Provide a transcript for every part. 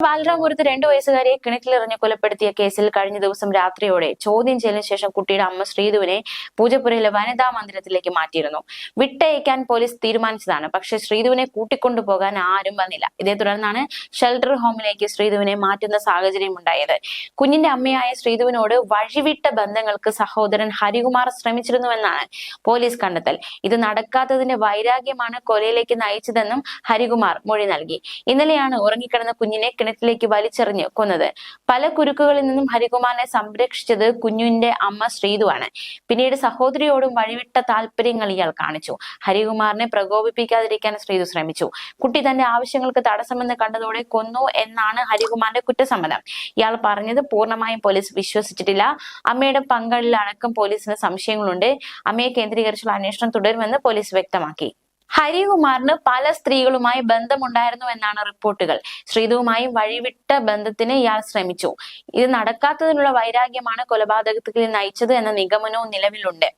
ബാലരാമപുരത്ത് രണ്ടു വയസ്സുകാരിയെ കിണറ്റിലെറിഞ്ഞ് കൊലപ്പെടുത്തിയ കേസിൽ കഴിഞ്ഞ ദിവസം രാത്രിയോടെ ചോദ്യം ചെയ്യലിന് ശേഷം കുട്ടിയുടെ അമ്മ ശ്രീധുവിനെ പൂജപ്പുരയിലെ വനിതാ മന്ദിരത്തിലേക്ക് മാറ്റിയിരുന്നു. വിട്ടയക്കാൻ പോലീസ് തീരുമാനിച്ചതാണ്. പക്ഷെ ശ്രീധുവിനെ കൂട്ടിക്കൊണ്ടുപോകാൻ ആരും വന്നില്ല. ഇതേ തുടർന്നാണ് ഷെൽട്ടർ ഹോമിലേക്ക് ശ്രീധുവിനെ മാറ്റുന്ന സാഹചര്യം ഉണ്ടായത്. കുഞ്ഞിന്റെ അമ്മയായ ശ്രീധുവിനോട് വഴിവിട്ട ബന്ധങ്ങൾക്ക് സഹോദരൻ ഹരികുമാർ ശ്രമിച്ചിരുന്നുവെന്നാണ് പോലീസ് കണ്ടെത്തൽ. ഇത് നടക്കാത്തതിന്റെ വൈരാഗ്യമാണ് കൊലയിലേക്ക് നയിച്ചതെന്നും ഹരികുമാർ മൊഴി നൽകി. ഇന്നലെയാണ് ഉറങ്ങിക്കിടന്ന കുഞ്ഞിനെ കിണറ്റിലേക്ക് വലിച്ചെറിഞ്ഞ് കൊന്നത്. പല കുരുക്കുകളിൽ നിന്നും ഹരികുമാറിനെ സംരക്ഷിച്ചത് കുഞ്ഞുവിന്റെ അമ്മ ശ്രീതുവാണ്. പിന്നീട് സഹോദരിയോടും വഴിവിട്ട താല്പര്യങ്ങൾ ഇയാൾ കാണിച്ചു. ഹരികുമാറിനെ പ്രകോപിപ്പിക്കാതിരിക്കാൻ ശ്രീതു ശ്രമിച്ചു. കുട്ടി തന്റെ ആവശ്യങ്ങൾക്ക് തടസ്സമെന്ന് കണ്ടതോടെ കൊന്നു എന്നാണ് ഹരികുമാറിന്റെ കുറ്റസമ്മതം. ഇയാൾ പറഞ്ഞത് പൂർണമായും പോലീസ് വിശ്വസിച്ചിട്ടില്ല. അമ്മയുടെ പങ്കളിൽ അടക്കം പോലീസിന് സംശയങ്ങളുണ്ട്. അമ്മയെ കേന്ദ്രീകരിച്ചുള്ള അന്വേഷണം തുടരുമെന്ന് പോലീസ് വ്യക്തമാക്കി. ഹരികുമാറിന് പല സ്ത്രീകളുമായി ബന്ധമുണ്ടായിരുന്നു എന്നാണ് റിപ്പോർട്ടുകൾ. ശ്രീതുവുമായി വഴിവിട്ട ബന്ധത്തിന് ഇയാൾ ശ്രമിച്ചു. ഇത് നടക്കാത്തതിനുള്ള വൈരാഗ്യമാണ് കൊലപാതകത്തിൽ നയിച്ചത് എന്ന നിഗമനവും നിലവിലുണ്ട്.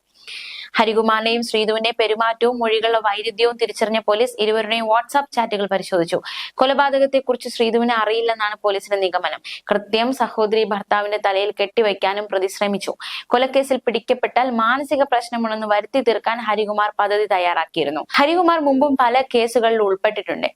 ഹരികുമാറിന്റെയും ശ്രീധുവിന്റെ പെരുമാറ്റവും മൊഴികളുടെ വൈരുദ്ധ്യവും തിരിച്ചറിഞ്ഞ പോലീസ് ഇരുവരുടെയും വാട്സാപ്പ് ചാറ്റുകൾ പരിശോധിച്ചു. കൊലപാതകത്തെക്കുറിച്ച് ശ്രീധുവിനെ അറിയില്ലെന്നാണ് പോലീസിന്റെ നിഗമനം. കൃത്യം സഹോദരി ഭർത്താവിന്റെ തലയിൽ കെട്ടിവെക്കാനും പ്രതി ശ്രമിച്ചു കൊലക്കേസിൽ പിടിക്കപ്പെട്ടാൽ മാനസിക പ്രശ്നമുണ്ടെന്ന് വരുത്തി തീർക്കാൻ ഹരികുമാർ പദ്ധതി തയ്യാറാക്കിയിരുന്നു. ഹരികുമാർ മുമ്പും പല കേസുകളിൽ ഉൾപ്പെട്ടിട്ടുണ്ട്.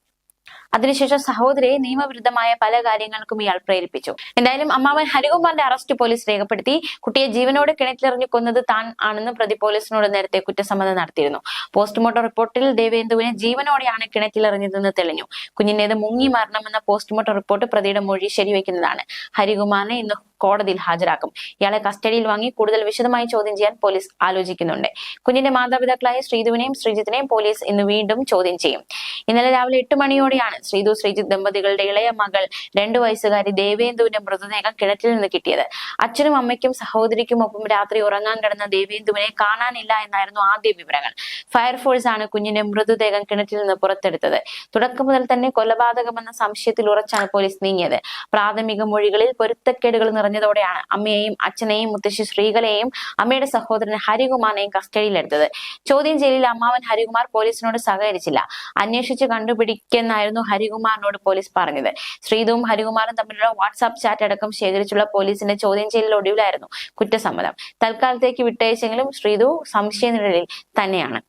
അതിനുശേഷം സഹോദരിയെ നിയമവിരുദ്ധമായ പല കാര്യങ്ങൾക്കും ഇയാൾ പ്രേരിപ്പിച്ചു. എന്തായാലും അമ്മാവൻ ഹരികുമാറിന്റെ അറസ്റ്റ് പോലീസ് രേഖപ്പെടുത്തി. കുട്ടിയെ ജീവനോട് കിണറ്റിലെറിഞ്ഞു കൊന്നത് താൻ ആണെന്ന് പ്രതി പോലീസിനോട് നേരത്തെ കുറ്റസമ്മതം നടത്തിയിരുന്നു. പോസ്റ്റ്മോർട്ടം റിപ്പോർട്ടിൽ ദേവേന്ദുവിനെ ജീവനോടെയാണ് കിണറ്റിലെറിഞ്ഞതെന്ന് തെളിഞ്ഞു. കുഞ്ഞിന്റേത് മുങ്ങി മരണമെന്ന പോസ്റ്റ്മോർട്ടം റിപ്പോർട്ട് പ്രതിയുടെ മൊഴി ശരിവെക്കുന്നതാണ് ഹരികുമാറിനെ ഇന്ന് കോടതിയിൽ ഹാജരാക്കും. ഇയാളെ കസ്റ്റഡിയിൽ വാങ്ങി കൂടുതൽ വിശദമായി ചോദ്യം ചെയ്യാൻ പോലീസ് ആലോചിക്കുന്നുണ്ട്. കുഞ്ഞിന്റെ മാതാപിതാക്കളായ ശ്രീധുവിനെയും ശ്രീജിത്തിനെയും പോലീസ് ഇന്ന് വീണ്ടും ചോദ്യം ചെയ്യും. ഇന്നലെ രാവിലെ എട്ട് മണിയോടെയാണ് ശ്രീധു ശ്രീജിത്ത് ദമ്പതികളുടെ ഇളയ മകൾ രണ്ടു വയസ്സുകാരി ദേവേന്ദുവിന്റെ മൃതദേഹം കിണറ്റിൽ നിന്ന് കിട്ടിയത്. അച്ഛനും അമ്മയ്ക്കും സഹോദരിക്കും ഒപ്പം രാത്രി ഉറങ്ങാൻ കിടന്ന ദേവേന്ദുവിനെ കാണാനില്ല എന്നായിരുന്നു ആദ്യ വിവരങ്ങൾ. ഫയർഫോഴ്സ് ആണ് കുഞ്ഞിന്റെ മൃതദേഹം കിണറ്റിൽ നിന്ന് പുറത്തെടുത്തത്. തുടക്കം മുതൽ തന്നെ കൊലപാതകമെന്ന സംശയത്തിൽ ഉറച്ചാണ് പോലീസ് നീങ്ങിയത്. പ്രാഥമിക മൊഴികളിൽ പൊരുത്തക്കേടുകൾ നിറഞ്ഞതോടെയാണ് അമ്മയെയും അച്ഛനെയും മുത്തശ്ശി ശ്രീകലയെയും അമ്മയുടെ സഹോദരൻ ഹരികുമാറിനെയും കസ്റ്റഡിയിലെടുത്തത്. ചോദ്യം ചെയ്യലിൽ അമ്മാവൻ ഹരികുമാർ പോലീസിനോട് സഹകരിച്ചില്ല. അന്വേഷിച്ച് കണ്ടുപിടിക്കെന്നായിരുന്നു ഹരികുമാറിനോട് പോലീസ് പറഞ്ഞത്. ശ്രീതുവും ഹരികുമാറും തമ്മിലുള്ള വാട്സാപ്പ് ചാറ്റ് അടക്കം ശേഖരിച്ചുള്ള പോലീസിന്റെ ചോദ്യം ചെയ്യലിൽ ഒടുവിലായിരുന്നു കുറ്റസമ്മതം. തൽക്കാലത്തേക്ക് വിട്ടയച്ചെങ്കിലും ശ്രീതു സംശയനിഴലിൽ തന്നെയാണ്.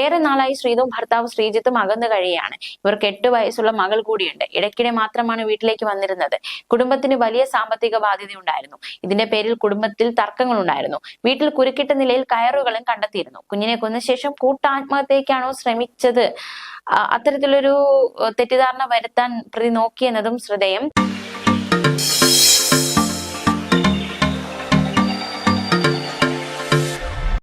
ഏറെ നാളായി ശ്രീതുവും ഭർത്താവ് ശ്രീജിത്തും അകന്നു കഴിയുകയാണ്. ഇവർക്ക് എട്ട് വയസ്സുള്ള മകൾ കൂടിയുണ്ട്. ഇടയ്ക്കിടെ മാത്രമാണ് വീട്ടിലേക്ക് വന്നിരുന്നത്. കുടുംബത്തിന് വലിയ സാമ്പത്തിക ബാധ്യതയുണ്ടായിരുന്നു. ഇതിന്റെ പേരിൽ കുടുംബത്തിൽ തർക്കങ്ങൾ ഉണ്ടായിരുന്നു വീട്ടിൽ കുരുക്കിട്ട നിലയിൽ കയറുകളും കണ്ടെത്തിയിരുന്നു. കുഞ്ഞിനെ കൊന്ന ശേഷം കൂട്ടാത്മഹത്യക്കാണോ ശ്രമിച്ചത്? അത്തരത്തിലൊരു തെറ്റിദ്ധാരണ വരുത്താൻ പ്രതി നോക്കിയെന്നതും ശ്രദ്ധേയം.